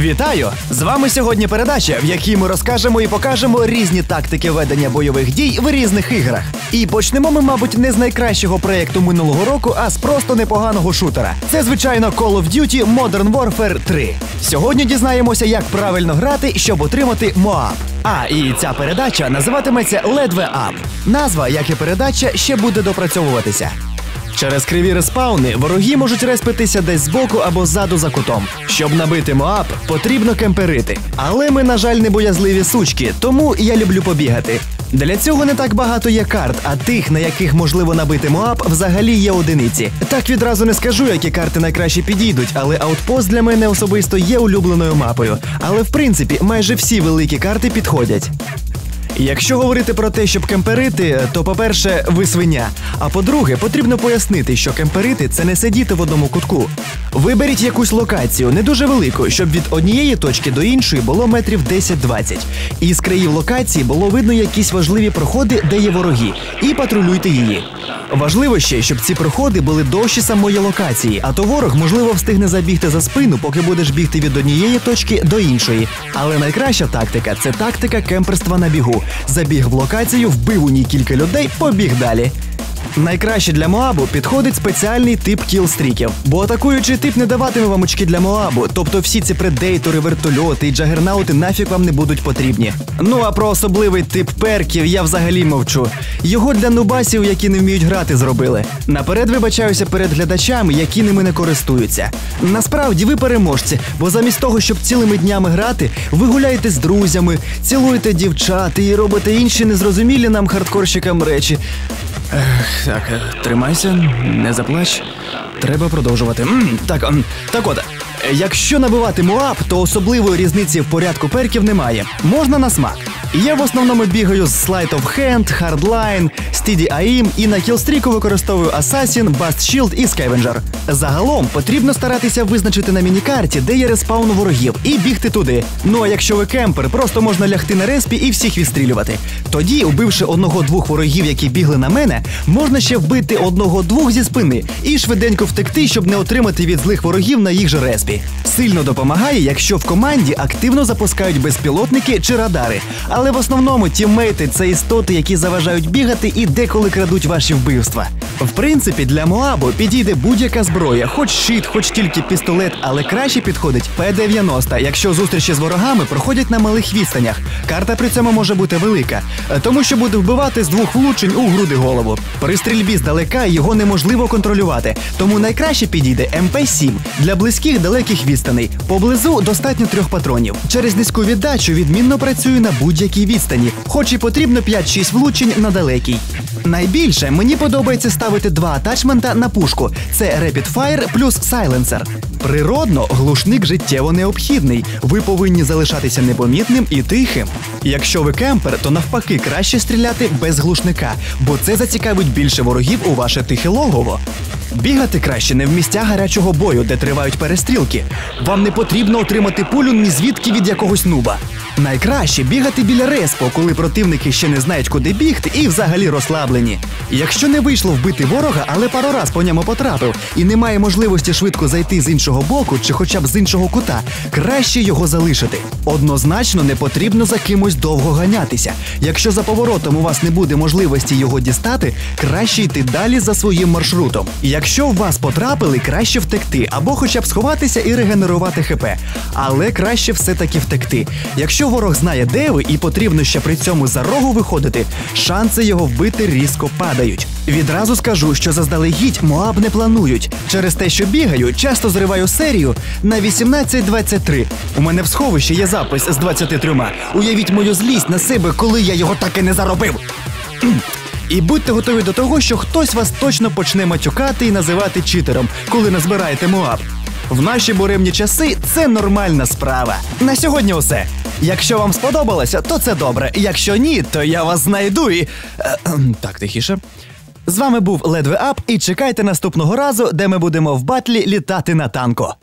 Вітаю! З вами сьогодні передача, в якій ми розкажемо і покажемо різні тактики ведення бойових дій в різних іграх. І почнемо ми, мабуть, не з найкращого проєкту минулого року, а з просто непоганого шутера. Це, звичайно, Call of Duty Modern Warfare 3. Сьогодні дізнаємося, як правильно грати, щоб отримати МОАП. А і ця передача називатиметься Ледве Ап. Назва, як і передача, ще буде допрацьовуватися. Через криві респауни вороги можуть респитися десь збоку або ззаду за кутом. Щоб набити моап, потрібно кемперити. Але ми, на жаль, не боязливі сучки, тому я люблю побігати. Для цього не так багато є карт, а тих, на яких можливо набити моап, взагалі є одиниці. Так відразу не скажу, які карти найкраще підійдуть, але аутпост для мене особисто є улюбленою мапою. Але в принципі майже всі великі карти підходять. Якщо говорити про те, щоб кемперити, то по-перше, ви свиня. А по-друге, потрібно пояснити, що кемперити це не сидіти в одному кутку. Виберіть якусь локацію, не дуже велику, щоб від однієї точки до іншої було метрів 10-20. І з країв локації було видно якісь важливі проходи, де є вороги, і патрулюйте її. Важливо ще, щоб ці проходи були довші самої локації, а то ворог можливо встигне забігти за спину, поки будеш бігти від однієї точки до іншої. Але найкраща тактика це тактика кемперства на бігу. Забіг в локацію, вбив у ній кілька людей, побіг далі. Найкраще для Моабу підходить спеціальний тип кілстріків, бо атакуючий тип не даватиме вам очки для Моабу, тобто всі ці предейтори, вертольоти і джагернаути нафіг вам не будуть потрібні. Ну а про особливий тип перків я взагалі мовчу. Його для нубасів, які не вміють грати, зробили. Наперед вибачаюся перед глядачами, які ними не користуються. Насправді ви переможці, бо замість того, щоб цілими днями грати, ви гуляєте з друзями, цілуєте дівчат і робите інші незрозумілі нам хардкорщикам речі. Ех, так, тримайся, не заплач. Треба продовжувати. М, так, так от, якщо набивати муап, то особливої різниці в порядку перків немає. Можна на смак. Я в основному бігаю з Sleight of Hand, Hardline, Steady Aim і на кілстріку використовую Assassin, Bust Shield і Scavenger. Загалом потрібно старатися визначити на мінікарті, де є респаун ворогів, і бігти туди. Ну а якщо ви кемпер, просто можна лягти на респі і всіх відстрілювати. Тоді, убивши одного-двох ворогів, які бігли на мене, можна ще вбити одного-двох зі спини і швиденько втекти, щоб не отримати від злих ворогів на їх же респі. Сильно допомагає, якщо в команді активно запускають безпілотники чи радари. Але в основному тіммейти це істоти, які заважають бігати і деколи крадуть ваші вбивства. В принципі, для Моабу підійде будь-яка зброя, хоч щит, хоч тільки пістолет, але краще підходить П-90, якщо зустрічі з ворогами проходять на малих відстанях. Карта при цьому може бути велика, е, тому що буде вбивати з двох влучень у груди голову. При стрільбі здалека його неможливо контролювати, тому найкраще підійде МП-7 для близьких далеких відстаней. Поблизу достатньо трьох патронів. Через низьку віддачу відмінно працює на будь-якій відстані, хоч і потрібно 5-6 влучень на далекій. Найбільше мені подобається ставити два атачмента на пушку: це Rapid Fire плюс Silencer. Природно, глушник життєво необхідний. Ви повинні залишатися непомітним і тихим. Якщо ви кемпер, то навпаки краще стріляти без глушника, бо це зацікавить більше ворогів у ваше тихе логово. Бігати краще не в місця гарячого бою, де тривають перестрілки. Вам не потрібно отримати пулю ні звідки від якогось нуба. Найкраще бігати біля респо, коли противники ще не знають, куди бігти, і взагалі розслаблені. Якщо не вийшло вбити ворога, але пару раз по ньому потрапив, і немає можливості швидко зайти з іншого боку чи хоча б з іншого кута, краще його залишити. Однозначно не потрібно за кимось довго ганятися. Якщо за поворотом у вас не буде можливості його дістати, краще йти далі за своїм маршрутом. Якщо в вас потрапили, краще втекти або хоча б сховатися і регенерувати ХП. Але краще все-таки втекти. Якщо ворог знає, де ви, і потрібно ще при цьому за рогу виходити, шанси його вбити різко падають. Відразу скажу, що заздалегідь Моаб не планують. Через те, що бігаю, часто зриваю серію на 18-23. У мене в сховищі є запис з 23. Уявіть мою злість на себе, коли я його так і не заробив. І будьте готові до того, що хтось вас точно почне матюкати і називати читером, коли назбираєте Моаб. В наші буремні часи це нормальна справа. На сьогодні усе. Якщо вам сподобалося, то це добре. Якщо ні, то я вас знайду і. Е, Так, тихіше. З вами був Ледве Ап, і чекайте наступного разу, де ми будемо в батлі літати на танко.